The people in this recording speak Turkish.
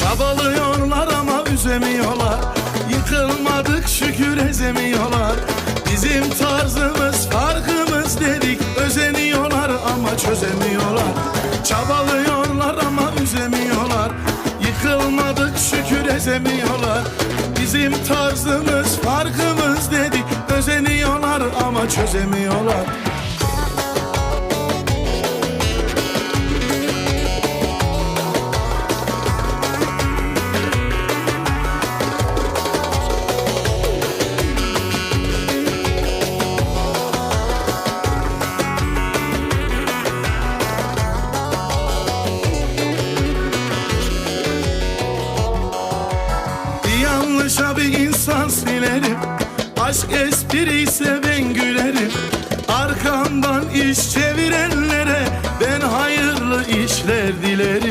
Çabalıyorlar ama üzemiyorlar. Yıkılmadık şükür ezemiyorlar. Bizim tarzımız farkımız dedik. Özeniyorlar ama çözemiyorlar. Çabalıyorlar ama üzemiyorlar. Yıkılmadık şükür ezemiyorlar. Bizim tarzımız farkımız dedik. Özeniyorlar ama çözemiyorlar Yanlışa bir insan silerim. Aşk espri ise ben gülerim. Arkamdan iş çevirenlere Ben hayırlı işler dilerim